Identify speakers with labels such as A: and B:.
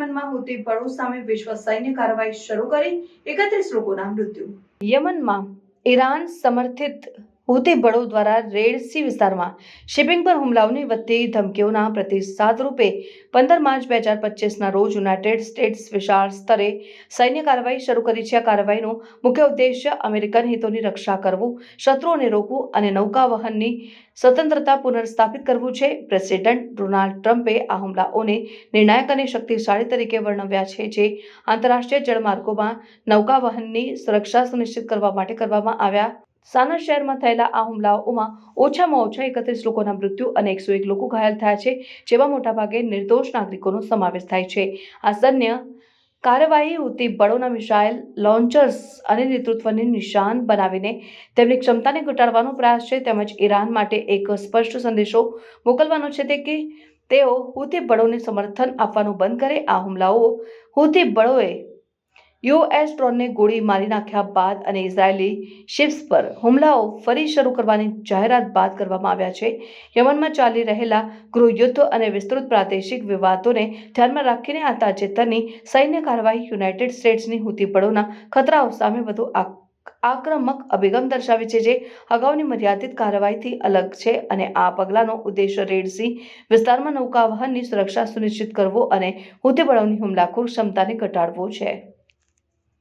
A: યમનમાં હુતી બળો સામે વિશ્વ સૈન્ય કાર્યવાહી શરૂ કરી એકત્રીસ લોકોના મૃત્યુ. યમનમાં ઈરાન સમર્થિત હુતી બળો દ્વારા રેડ સી વિસ્તારમાં શિપિંગ પર હુમલાઓની વધતી ધમકીઓના પ્રતિસાદ રૂપે પંદર માર્ચ બે હજાર પચીસના રોજ યુનાઇટેડ સ્ટેટ્સ વિશાળ સ્તરે સૈન્ય કાર્યવાહી શરૂ કરી છે. આ કાર્યવાહીનો મુખ્ય ઉદ્દેશ્ય અમેરિકન હિતોની રક્ષા કરવું, શત્રુઓને રોકવું અને નૌકાવહનની સ્વતંત્રતા પુનર્સ્થાપિત કરવું છે. પ્રેસિડેન્ટ ડોનાલ્ડ ટ્રમ્પે આ હુમલાઓને નિર્ણાયક અને શક્તિશાળી તરીકે વર્ણવ્યા છે, જે આંતરરાષ્ટ્રીય જળમાર્ગોમાં નૌકાવહનની સુરક્ષા સુનિશ્ચિત કરવા માટે કરવામાં આવ્યા સાના શહેરમાં થયેલા આ હુમલાઓમાં ઓછામાં ઓછા એકત્રીસ લોકોના મૃત્યુ અને એકસો એક લોકો ઘાયલ થયા છે, જેમાં મોટાભાગે નિર્દોષ નાગરિકોનો સમાવેશ થાય છે. આ સૈન્ય કાર્યવાહી હુતી બળોના મિસાઇલ લોન્ચર્સ અને નેતૃત્વને નિશાન બનાવીને તેમની ક્ષમતાને ઘટાડવાનો પ્રયાસ છે, તેમજ ઈરાન માટે એક સ્પષ્ટ સંદેશો મોકલવાનો છે તે કે તેઓ હુતી બળોને સમર્થન આપવાનું બંધ કરે. આ હુમલાઓ હુતી બળોએ યુએસ ડ્રોનને ગોળી મારી નાખ્યા બાદ અને ઇઝરાયેલી શિપ્સ પર હુમલાઓ ફરી શરૂ કરવાની જાહેરાત બાદ કરવામાં આવ્યા છે. યમનમાં ચાલી રહેલા ગૃહયુદ્ધ અને વિસ્તૃત પ્રાદેશિક વિવાદોને ધ્યાનમાં રાખીને આ તાજેતરની સૈન્ય કાર્યવાહી યુનાઇટેડ સ્ટેટ્સની હુતીપળોના ખતરાઓ સામે વધુ આક- આક્રમક અભિગમ દર્શાવે છે જે અગાઉની મર્યાદિત કાર્યવાહીથી અલગ છે અને આ પગલાંનો ઉદ્દેશ્ય રેડ સી વિસ્તારમાં નૌકાવહનની સુરક્ષા સુનિશ્ચિત કરવો અને હુતી બળોની હુમલાખોર ક્ષમતાને ઘટાડવો છે.